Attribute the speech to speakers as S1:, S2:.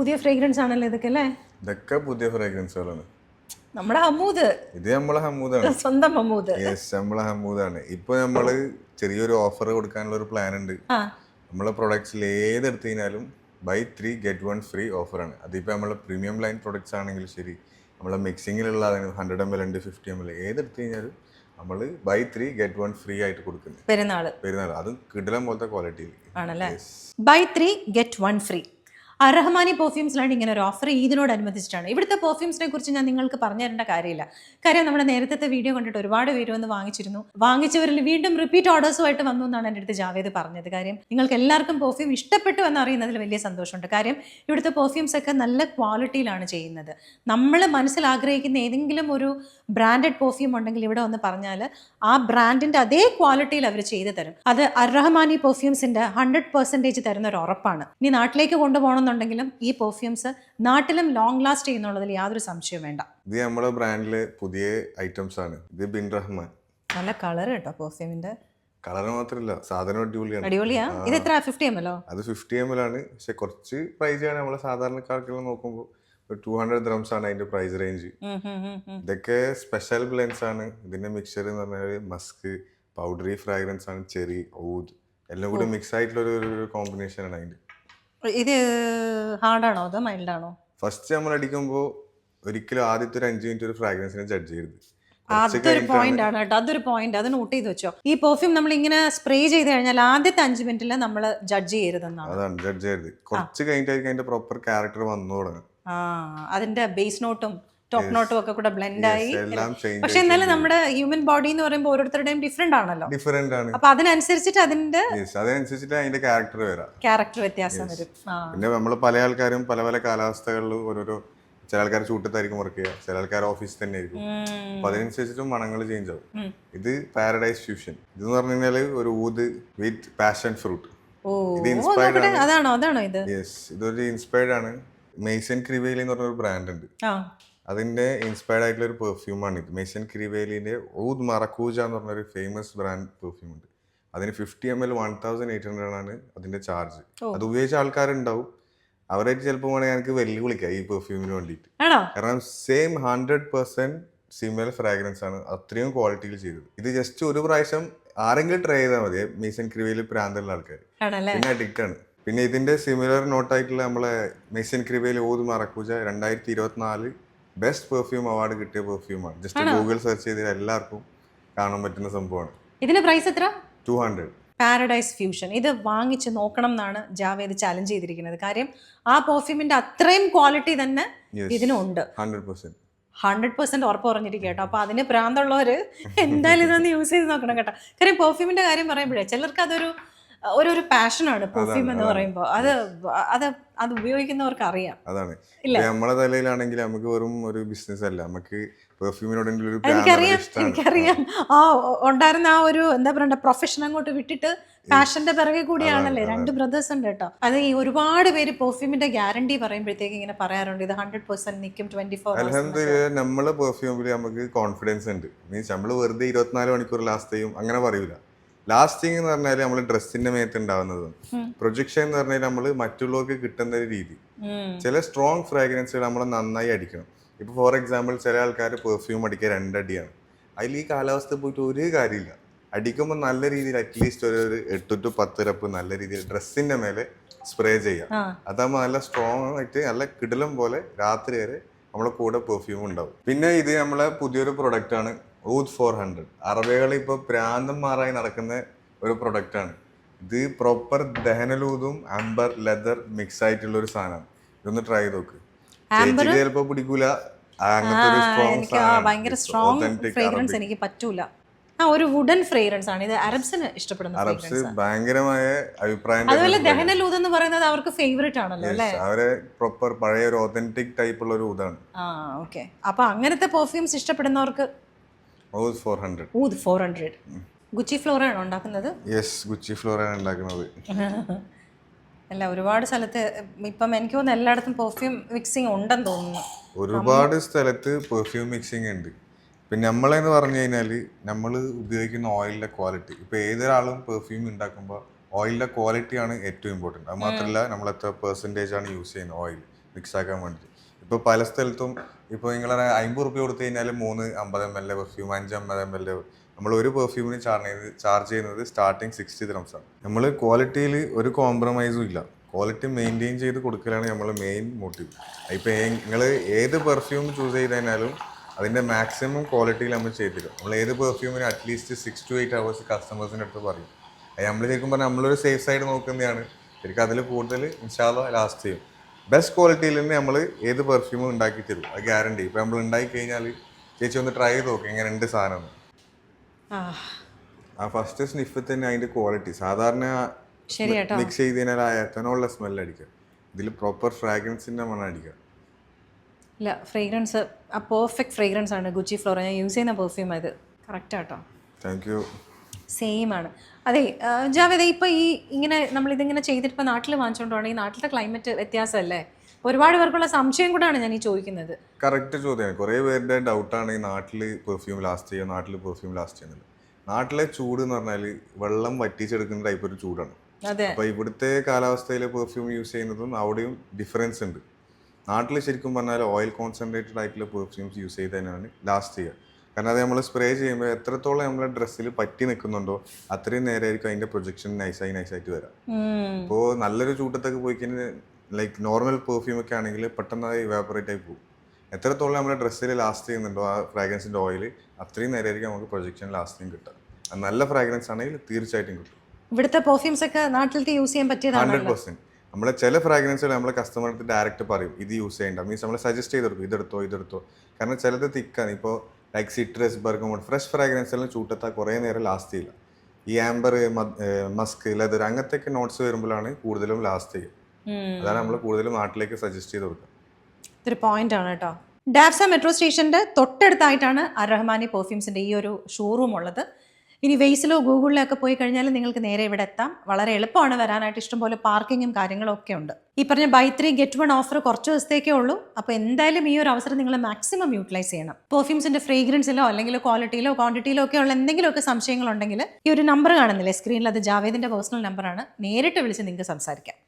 S1: പുതിയ ഫ്രേഗ്രൻസ് ആണല്ലോ ഇതൊക്കെ അല്ലേ?
S2: ഇതൊക്കെ പുതിയ ഫ്രേഗ്രൻസുകളാണ്
S1: നമ്മുടെ ഹമൂദ്.
S2: ഇത് നമ്മളെ ഹമൂദാണ്.
S1: സ്വന്തം ഹമൂദ്.
S2: യെസ് നമ്മളെ ഹമൂദാണ്. ഇപ്പൊ നമ്മൾ ചെറിയൊരു ഓഫർ കൊടുക്കാനുള്ള ഒരു പ്ലാൻ ഉണ്ട്. നമ്മളെ പ്രൊഡക്ട്സിൽ ഏതെടുത്തു കഴിഞ്ഞാലും buy three get one free ഓഫറാണ് അതിപ്പോൾ നമ്മളെ പ്രീമിയം ലൈൻ പ്രൊഡക്ട്സ് ആണെങ്കിൽ ശരി നമ്മളെ മിക്സിങ്ങിലുള്ള ഹൺഡ്രഡ് എം എൽ ഉണ്ട് ഫിഫ്റ്റി എം എൽ ഏതെടുത്തു കഴിഞ്ഞാലും നമ്മൾ buy three get one free ആയിട്ട് കൊടുക്കുന്നത്
S1: പെരുന്നാൾ
S2: പെരുന്നാൾ അതും കിടലം പോലത്തെ ക്വാളിറ്റിയിൽ
S1: ആണല്ലേ? Buy three get one free Arahmani പെർഫ്യൂംസിലാണ് ഇങ്ങനെ ഒരു ഓഫർ ഇതിനോടനുബന്ധിച്ചിട്ടാണ് ഇവിടുത്തെ പെർഫ്യൂംസിനെ കുറിച്ച് ഞാൻ നിങ്ങൾക്ക് പറഞ്ഞു തരേണ്ട കാര്യമില്ല. കാര്യം നമ്മുടെ നേരത്തെ വീഡിയോ കണ്ടിട്ട് ഒരുപാട് പേര് വന്ന് വാങ്ങിച്ചിരുന്നു. വാങ്ങിച്ചവരിൽ വീണ്ടും റിപ്പീറ്റ് ഓർഡേഴ്സുമായിട്ട് വന്നു എന്നാണ് എന്റെ അടുത്ത് ജാവേദ് പറഞ്ഞത്. കാര്യം നിങ്ങൾക്ക് എല്ലാവർക്കും പെർഫ്യൂം ഇഷ്ടപ്പെട്ടു എന്നറിയുന്നതിൽ വലിയ സന്തോഷമുണ്ട്. കാര്യം ഇവിടുത്തെ പെർഫ്യൂംസ് ഒക്കെ നല്ല ക്വാളിറ്റിയിലാണ് ചെയ്യുന്നത്. നമ്മൾ മനസ്സിൽ ആഗ്രഹിക്കുന്ന ഏതെങ്കിലും ഒരു ബ്രാൻഡഡ് പെർഫ്യൂം ഉണ്ടെങ്കിൽ ഇവിടെ ഒന്ന് പറഞ്ഞാൽ ആ ബ്രാൻഡിന്റെ അതേ ക്വാളിറ്റിയിൽ അവർ ചെയ്തു തരും. അത് അർറഹ്മാനി പെർഫ്യൂംസിന്റെ ഹൺഡ്രഡ് പെർസെന്റേജ് തരുന്ന ഒരു ഉറപ്പാണ്. ഇനി നാട്ടിലേക്ക് കൊണ്ടുപോകണമെന്നുണ്ടെങ്കിലും ഈ പെർഫ്യൂംസ് നാട്ടിലും ലോങ് ലാസ്റ്റ് ചെയ്യുന്നുള്ളതിൽ യാതൊരു സംശയവും വേണ്ട.
S2: ഇത് നമ്മുടെ ബ്രാൻഡിലെ പുതിയ ഐറ്റംസ് ആണ്. ഇത് ബിൻ റഹ്മാൻ.
S1: നല്ല കളർ കേട്ടോ പെർഫ്യൂമിന്റെ
S2: കളർ മാത്രമല്ല സാധനം അടിപൊളിയാണ്.
S1: അടിപൊളിയാ? ഇത് എത്ര? ഫിഫ്റ്റി എം എല്ലോ
S2: അത് ഫിഫ്റ്റി എം എൽ ആണ്. പക്ഷെ കുറച്ച് പ്രൈസ് ആണ്. നമ്മളെ സാധാരണക്കാർക്കെല്ലാം നോക്കുമ്പോൾ ടു ഹൺഡ്രഡ് ദ്രംസ് ആണ് അതിന്റെ പ്രൈസ് റേഞ്ച് ഇതൊക്കെ സ്പെഷ്യൽ ബ്ലെൻസ് ആണ്. ഇതിന്റെ മിക്സർ എന്ന് പറഞ്ഞാൽ മസ്ക് പൗഡറി ഫ്രാഗ്രൻസ് ആണ് ചെറി ഊദ് എല്ലാം കൂടി മിക്സ് ആയിട്ടുള്ള ഒരു കോമ്പിനേഷൻ ആണ് അതിന്റെ.
S1: ഇത് ഹാർഡാണോ അതോ മൈൽഡാണോ?
S2: ഫസ്റ്റ് നമ്മൾ അടിക്കുമ്പോൾ ഒരിക്കലും ആദ്യത്തെ ഒരു അഞ്ച് മിനിറ്റ് ഒരു ഫ്രാഗ്രൻസിനെ ജഡ്ജ് ചെയ്യരുത്.
S1: അതൊരു പോയിന്റ് ആണ് കേട്ടോ. അതൊരു പോയിന്റ് അത് നോട്ട് ചെയ്ത് വെച്ചോ. ഈ പെർഫ്യൂം നമ്മൾ ഇങ്ങനെ സ്പ്രേ ചെയ്ത് കഴിഞ്ഞാൽ ആദ്യത്തെ അഞ്ച് മിനിറ്റിൽ നമ്മൾ ജഡ്ജ് ചെയ്യരുതെന്നാണ്.
S2: അതാണ് ജഡ്ജ് ചെയ്യരുത്. കുറച്ച് കഴിഞ്ഞിട്ടായിരിക്കും അതിന്റെ പ്രോപ്പർ ക്യാരക്ടർ വന്നു തുടങ്ങും
S1: ആ അതിന്റെ ബേസ് നോട്ടും ടോപ്പ് നോട്ടും ഒക്കെ കൂടെ ബ്ലെൻഡ് ആയി. പക്ഷെ എന്നാലും നമ്മുടെ ഹ്യൂമൻ ബോഡി എന്ന് പറയുമ്പോൾ ഓരോരുത്തരുടെയും ഡിഫറെന്റ് ആണല്ലോ.
S2: ഡിഫറെന്റ് ആണ്.
S1: അപ്പൊ അതിനനുസരിച്ചിട്ട് അതിന്റെ
S2: അതിനനുസരിച്ചിട്ട് അതിന്റെ ക്യാരക്ടർ വരാം.
S1: ക്യാരക്ടർ വ്യത്യാസം വരും.
S2: പിന്നെ നമ്മൾ പല ആൾക്കാരും പല പല കാലാവസ്ഥകളിൽ ഓരോരോ ചില ആൾക്കാർ ചൂട്ടത്തായിരിക്കും വർക്ക് ചെയ്യുക ചില ആൾക്കാർ ഓഫീസിൽ തന്നെ ആയിരിക്കും. അപ്പൊ അതിനനുസരിച്ചിട്ടും മണങ്ങൾ ചേഞ്ച് ആവും. ഇത് പാരഡൈസ് ഫ്യൂഷൻ ഇതെന്ന് പറഞ്ഞു കഴിഞ്ഞാൽ ഒരു ഊത് വിത്ത് പാഷൻ ഫ്രൂട്ട് ഇത് ഇൻസ്പയർഡ് ആണ്.
S1: അതാണോ അതാണോ ഇത്?
S2: യെസ് ഇതൊരു ഇൻസ്പയർഡ് ആണ്. മെയ്സൺ ക്രിവേലി എന്ന് പറഞ്ഞ ഒരു ബ്രാൻഡ് ഉണ്ട്
S1: ആ
S2: അതിന്റെ ഇൻസ്പയർഡ് ആയിട്ടുള്ള ഒരു പെർഫ്യൂമാണ് ഇത് മെഷൻ ക്രിവേലിന്റെ ഊദ് മറക്കൂജ എന്ന് പറഞ്ഞൊരു ഫേമസ് ബ്രാൻഡ് പെർഫ്യൂം ഉണ്ട്. അതിന് fifty M L one thousand eight hundred ആണ് അതിന്റെ ചാർജ്. അത് ഉപയോഗിച്ച ആൾക്കാരുണ്ടാവും. അവരായിട്ട് ചിലപ്പോൾ വേണമെങ്കിൽ എനിക്ക് വെല്ലുവിളിക്കാം ഈ പെർഫ്യൂമിന് വേണ്ടിയിട്ട്. കാരണം same hundred percent similar fragrance ആണ് അത്രയും ക്വാളിറ്റിയിൽ ചെയ്തത്. ഇത് ജസ്റ്റ് ഒരു പ്രാവശ്യം ആരെങ്കിലും ട്രൈ ചെയ്താൽ മതി. മീസൻ ക്രിവയിൽ പ്രാന്തമുള്ള ആൾക്കാർ പിന്നെ അഡിക്റ്റ് ആണ്. പിന്നെ ഇതിന്റെ സിമിലർ നോട്ടായിട്ടുള്ള നമ്മളെ മെസ്സിൻ ക്രിവയിൽ ഓത് മറക്കൂജ രണ്ടായിരത്തി ഇരുപത്തിനാല് ബെസ്റ്റ് പെർഫ്യൂം അവാർഡ് കിട്ടിയ പെർഫ്യൂമാണ് ജസ്റ്റ് ഗൂഗിൾ സെർച്ച് ചെയ്താൽ എല്ലാവർക്കും കാണാൻ പറ്റുന്ന സംഭവമാണ്.
S1: ഇതിന്റെ പ്രൈസ് എത്ര?
S2: ടു ഹൺഡ്രഡ്
S1: പാരഡൈസ് ഫ്യൂഷൻ ഇത് വാങ്ങിച്ച് നോക്കണം എന്നാണ് ജാവേദ് ചാലഞ്ച് ചെയ്തിരിക്കുന്നത്. കാര്യം ആ പെർഫ്യൂമിന്റെ അത്രയും ക്വാളിറ്റി തന്നെ ഇതിനുണ്ട്.
S2: ഹൺഡ്രഡ് പെർസെന്റ്
S1: ഹൺഡ്രഡ് പെർസെന്റ് ഉറപ്പ് പറഞ്ഞിരിക്കും കേട്ടോ. അപ്പൊ അതിന് പ്രാന്തമുള്ളവർ എന്തായാലും ഇതൊന്ന് യൂസ് ചെയ്ത് നോക്കണം കേട്ടോ. കാര്യം പെർഫ്യൂമിന്റെ കാര്യം പറയുമ്പോഴേ ചിലർക്ക് അതൊരു ഒരു ഒരു പാഷനാണ് പെർഫ്യൂം എന്ന് പറയുമ്പോൾ അത് അത് അത് ഉപയോഗിക്കുന്നവർക്ക് അറിയാം
S2: അതാണ് നമ്മളെ തലയിലാണെങ്കിൽ നമുക്ക് വെറും ഒരു ബിസിനസ് അല്ല. നമുക്ക് പെർഫ്യൂമിനോടെങ്കിലും ഒരു
S1: എനിക്കറിയാം എനിക്കറിയാം. ആ ഉണ്ടായിരുന്ന ആ ഒരു എന്താ പറയണ്ട പ്രൊഫഷൻ അങ്ങോട്ട് വിട്ടിട്ട് പാഷന്റെ പിറകെ കൂടിയാണല്ലേ? രണ്ട് ബ്രദേഴ്സ് ഉണ്ട് കേട്ടോ. അത് ഈ ഒരുപാട് പേര് പെർഫ്യൂമിന്റെ ഗ്യാരണ്ടി പറയുമ്പോഴത്തേക്ക് ഇങ്ങനെ പറയാറുണ്ട് ഇത് ഹൺഡ്രഡ് പെർസെന്റ് നിൽക്കും ട്വന്റി ഫോർ
S2: നമ്മളെ പെർഫ്യൂമിൽ നമുക്ക് കോൺഫിഡൻസ് ഉണ്ട്. മീൻസ് നമ്മൾ വെറുതെ ഇരുപത്തിനാല് മണിക്കൂർ ലാസ്റ്റ് ചെയ്യും അങ്ങനെ പറയൂല. ലാസ്റ്റിംഗ് എന്ന് പറഞ്ഞാൽ നമ്മൾ ഡ്രസ്സിന്റെ മേത്ത് ഉണ്ടാവുന്നത്. പ്രൊജക്ഷൻ എന്ന് പറഞ്ഞാൽ നമ്മൾ മറ്റുള്ളവർക്ക് കിട്ടുന്ന ഒരു രീതി. ചില സ്ട്രോങ് ഫ്രാഗ്രൻസുകൾ നമ്മൾ നന്നായി അടിക്കണം. ഇപ്പൊ ഫോർ എക്സാമ്പിൾ ചില ആൾക്കാർ പെർഫ്യൂം അടിക്കുക രണ്ടടിയാണ്. അതിൽ ഈ കാലാവസ്ഥ പോയിട്ട് ഒരു കാര്യമില്ല. അടിക്കുമ്പോൾ നല്ല രീതിയിൽ അറ്റ്ലീസ്റ്റ് ഒരു എട്ട് ടു പത്ത് റപ്പ് നല്ല രീതിയിൽ ഡ്രസ്സിന്റെ മേലെ സ്പ്രേ ചെയ്യാം. അതാകുമ്പോൾ നല്ല സ്ട്രോങ് ആയിട്ട് നല്ല കിടലം പോലെ രാത്രി വരെ നമ്മളെ കൂടെ പെർഫ്യൂം ഉണ്ടാവും. പിന്നെ ഇത് നമ്മളെ പുതിയൊരു പ്രൊഡക്റ്റ് ആണ് ഊദ് ഫോർ ഹൺഡ്രഡ്. അറബികൾ ഇപ്പോൾ പ്രാന്തന്മാരായി നടക്കുന്ന ഒരു പ്രൊഡക്റ്റാണ് ആണ്. ഇത് പ്രോപ്പർ ദഹനലൂതും അംബർ ലെതർ മിക്സ് ആയിട്ടുള്ള ഒരു സാധനമാണ്. ഇതൊന്ന് ട്രൈ ചെയ്ത് നോക്ക്. ചേച്ചിക്ക് ചിലപ്പോൾ പിടിക്കൂല.
S1: ഭയങ്കര സ്ട്രോങ് ഫ്രേഗ്രൻസ് എനിക്ക് പറ്റൂല. ആ ഒരു വുഡൻ ഫ്രേഗ്രൻസ് ആണ്. ഇത് അറബ്സിന് ഇഷ്ടപ്പെടുന്ന
S2: അറബ്സ് ഭയങ്കരമായ അഭിപ്രായം
S1: അതുപോലെ ദഹനലൂത് എന്ന് പറയുന്നത് അവർക്ക് ഫേവറേറ്റ് ആണല്ലോ അല്ലേ?
S2: അവരെ പ്രോപ്പർ പഴയ ഒരു ഒതന്റിക് ടൈപ്പ് ഉള്ള ഒരു ഊതാണ്
S1: ആ ഓക്കെ അപ്പൊ അങ്ങനത്തെ പെർഫ്യൂംസ് ഇഷ്ടപ്പെടുന്നവർക്ക് oud four hundred. Gucci Flora ആണോ ഉണ്ടാക്കുന്നത്?
S2: യെസ് ഗുച്ചി ഫ്ലോറാണ് ഉണ്ടാക്കുന്നത്.
S1: അല്ല ഒരുപാട് സ്ഥലത്ത് ഇപ്പം എനിക്ക് തോന്നുന്നു എല്ലായിടത്തും പെർഫ്യൂം മിക്സിംഗ് ഉണ്ടെന്ന് തോന്നുന്നു.
S2: ഒരുപാട് സ്ഥലത്ത് പെർഫ്യൂം മിക്സിംഗ് ഉണ്ട്. പിന്നെ നമ്മളെന്ന് പറഞ്ഞു കഴിഞ്ഞാൽ നമ്മൾ ഉപയോഗിക്കുന്ന ഓയിലിന്റെ ക്വാളിറ്റി ഇപ്പൊ ഏതൊരാളും പെർഫ്യൂം ഉണ്ടാക്കുമ്പോൾ ഓയിലിന്റെ ക്വാളിറ്റിയാണ് ഏറ്റവും ഇമ്പോർട്ടന്റ് അത് മാത്രമല്ല നമ്മൾ എത്ര പെർസെന്റേജ് ആണ് യൂസ് ചെയ്യുന്നത് ഓയിൽ മിക്സ് ആക്കാൻ വേണ്ടി ഇപ്പോൾ പല സ്ഥലത്തും ഇപ്പോൾ നിങ്ങൾ അമ്പത് റുപ്യ കൊടുത്തു കഴിഞ്ഞാൽ മൂന്ന് അമ്പത് എം എൽ എ പെർഫ്യൂം അഞ്ച് അമ്പത് എം എൽ എ നമ്മൾ ഒരു പെർഫ്യൂമിന് ചാർജ് ചെയ്യുന്നത് ചാർജ് ചെയ്യുന്നത് സ്റ്റാർട്ടിങ് സിക്സ്റ്റി ദ്രംസ് ആണ്. നമ്മൾ ക്വാളിറ്റിയിൽ ഒരു കോംപ്രമൈസും ഇല്ല. ക്വാളിറ്റി മെയിന്റെയിൻ ചെയ്ത് കൊടുക്കലാണ് നമ്മൾ മെയിൻ മോട്ടീവ് ഇപ്പോൾ നിങ്ങൾ ഏത് പെർഫ്യൂം ചൂസ് ചെയ്ത് കഴിഞ്ഞാലും അതിന്റെ മാക്സിമം ക്വാളിറ്റിയിൽ നമ്മൾ ചെയ്തിരും നമ്മൾ ഏത് പെർഫ്യൂമിന് at least six to eight hours കസ്റ്റമേഴ്സിന്റെ അടുത്ത് പറയും. അത് നമ്മൾ ശരിക്കും പറഞ്ഞാൽ നമ്മളൊരു സേഫ് സൈഡ് നോക്കുന്നതാണ്. ശരിക്കും അതിൽ കൂടുതൽ ഇൻഷാല്ല ലാസ്റ്റ് ചെയ്യും. ബെസ്റ്റ് ക്വാളിറ്റിയിൽ തന്നെ നമ്മൾ ഏത് പെർഫ്യൂമും ഉണ്ടാക്കി തരും? അത് ഗ്യാരണ്ടി ഇപ്പം നമ്മൾ ഉണ്ടാക്കി കഴിഞ്ഞാൽ ചേച്ചി ഒന്ന് ട്രൈ ചെയ്ത് നോക്കാം എങ്ങനെ ഉണ്ട് സാധനം.
S1: ആ.
S2: ഫസ്റ്റ് സ്നിഫ് തന്നെ അതിന്റെ ക്വാളിറ്റി സാധാരണ മിക്സ് ചെയ്ത് കഴിഞ്ഞാൽ ആ എത്തനോളുള്ള സ്മെല്ല് അടിക്കുക ഇതിൽ പ്രോപ്പർ ഫ്രാഗ്രൻസിന്റെ മണം അടിക്കുക
S1: ഇല്ല ഫ്രേഗ്രൻസ് ആ പെർഫെക്റ്റ് ഫ്രേഗ്രൻസ് ആണ്. ഗുച്ചി ഫ്ലോറ ഞാൻ യൂസ് ചെയ്യുന്ന പെർഫ്യൂം അത് കറക്റ്റ് ആട്ടോ
S2: താങ്ക് യു
S1: സെയിം ആണ്. അതെ ജാവേദ ഇപ്പോൾ ഈ ഇങ്ങനെ നമ്മൾ ഇതിങ്ങനെ ചെയ്തിട്ട് ഇപ്പോൾ നാട്ടിൽ വാങ്ങിച്ചുകൊണ്ടാണെങ്കിൽ നാട്ടിലത്തെ ക്ലൈമറ്റ് വ്യത്യാസമല്ലേ? ഒരുപാട് പേർക്കുള്ള സംശയം കൂടാണ് ഞാൻ ഈ ചോദിക്കുന്നത്.
S2: കറക്റ്റ് ചോദ്യമാണ് കുറേ പേരുടെ ഡൗട്ടാണ് ഈ നാട്ടിൽ പെർഫ്യൂം ലാസ്റ്റ് ചെയ്യുക നാട്ടിൽ പെർഫ്യൂം ലാസ്റ്റ് ചെയ്യുന്നത്. നാട്ടിലെ ചൂട് എന്ന് പറഞ്ഞാൽ വെള്ളം വറ്റിച്ചെടുക്കുന്ന ടൈപ്പ് ഒരു ചൂടാണ്.
S1: അതെ.
S2: അപ്പോൾ ഇവിടുത്തെ കാലാവസ്ഥയിലെ പെർഫ്യൂം യൂസ് ചെയ്യുന്നതും അവിടെയും ഡിഫറൻസ് ഉണ്ട്. നാട്ടിൽ ശരിക്കും പറഞ്ഞാൽ ഓയിൽ കോൺസെൻട്രേറ്റഡ് ആയിട്ടുള്ള പെർഫ്യൂംസ് യൂസ് ചെയ്ത് തന്നെയാണ് ലാസ്റ്റ് ചെയ്യുക. കാരണം അത് നമ്മൾ സ്പ്രേ ചെയ്യുമ്പോൾ എത്രത്തോളം നമ്മളെ ഡ്രസ്സിൽ പറ്റി നിൽക്കുന്നുണ്ടോ അത്രയും നേരമായിരിക്കും അതിന്റെ പ്രൊജക്ഷൻ നൈസായി നൈസായിട്ട് വരാം. അപ്പോൾ നല്ലൊരു ചൂട്ടത്തൊക്കെ പോയി കഴിഞ്ഞാൽ ലൈക്ക് നോർമൽ പെർഫ്യൂം ഒക്കെ ആണെങ്കിൽ പെട്ടെന്ന് അത് ഇവാപറേറ്റ് ആയി പോകും. എത്രത്തോളം നമ്മുടെ ഡ്രസ്സിൽ ലാസ്റ്റ് ചെയ്യുന്നുണ്ടോ ആ ഫ്രാഗ്രൻസിന്റെ ഓയിൽ അത്രയും നേരമായിരിക്കും നമുക്ക് പ്രൊജക്ഷൻ ലാസ്റ്റിങ് കിട്ടുക. നല്ല ഫ്രാഗ്രൻസ് ആണെങ്കിൽ തീർച്ചയായിട്ടും കിട്ടും.
S1: ഇവിടുത്തെ പെർഫ്യൂംസ് ഒക്കെ നാട്ടിലത്തെ യൂസ് ചെയ്യാൻ
S2: ഹൺഡ്രഡ്
S1: പറ്റിയതാണല്ലോ
S2: പെർസെന്റ് നമ്മളെ ചില ഫ്രാഗ്രൻസുകൾ നമ്മളെ കസ്റ്റമർക്ക് ഡയറക്റ്റ് പറയും ഇത് യൂസ് ചെയ്യേണ്ട. മീൻസ് നമ്മൾ സജസ്റ്റ് ചെയ്ത് കൊടുക്കും ഇതെടുത്തോ ഇതെടുത്തോ. കാരണം ചിലത് തിക്കാണ് ഇപ്പോൾ like citrus bergamot fresh fragrance എല്ലാം ചൂട്ടത്താൽ കുറേ നേരം ലാസ്റ്റ് ചെയ്യില്ല ഈ ആംബർ മസ്ക് ലെതർ അങ്ങനത്തെ ഒക്കെ നോട്ട്സ് വരുമ്പോഴാണ് കൂടുതലും ലാസ്റ്റ് ചെയ്യുക അതാണ് നമ്മൾ കൂടുതലും നാട്ടിലേക്ക് സജസ്റ്റ് ചെയ്ത് കൊടുക്കുക
S1: ഇതൊരു പോയിന്റ് ആണ് കേട്ടോ. ഡാബ്സ മെട്രോ സ്റ്റേഷന്റെ തൊട്ടടുത്തായിട്ടാണ് അർ റഹ്മാനി പെർഫ്യൂംസിന്റെ ഈ ഒരു ഷോറൂം ഉള്ളത്. ഇനി വെയ്സിലോ ഗൂഗിളിലോ ഒക്കെ പോയി കഴിഞ്ഞാൽ നിങ്ങൾക്ക് നേരെ ഇവിടെ എത്താം. വളരെ എളുപ്പമാണ് വരാനായിട്ട്. ഇഷ്ടംപോലെ പാർക്കിങ്ങും കാര്യങ്ങളും ഒക്കെ ഉണ്ട്. ഈ പറഞ്ഞ buy three get one offer കുറച്ച് ദിവസത്തേക്കേ ഉള്ളൂ. അപ്പോൾ എന്തായാലും ഈ ഒരു അവസരം നിങ്ങൾ മാക്സിമം യൂട്ടിലൈസ് ചെയ്യണം. പെർഫ്യൂംസിന്റെ ഫ്രേഗ്രൻസിലോ അല്ലെങ്കിൽ ക്വാളിറ്റിയിലോ ക്വാണ്ടിറ്റിയിലോ ഒക്കെ ഉള്ള എന്തെങ്കിലുമൊക്കെ സംശയങ്ങളുണ്ടെങ്കിൽ ഈ ഒരു നമ്പർ കാണുന്നില്ലേ? സ്ക്രീനിൽ അത് ജാവേദിന്റെ പേഴ്സണൽ നമ്പറാണ് നേരിട്ട് വിളിച്ച് നിങ്ങൾക്ക് സംസാരിക്കാം.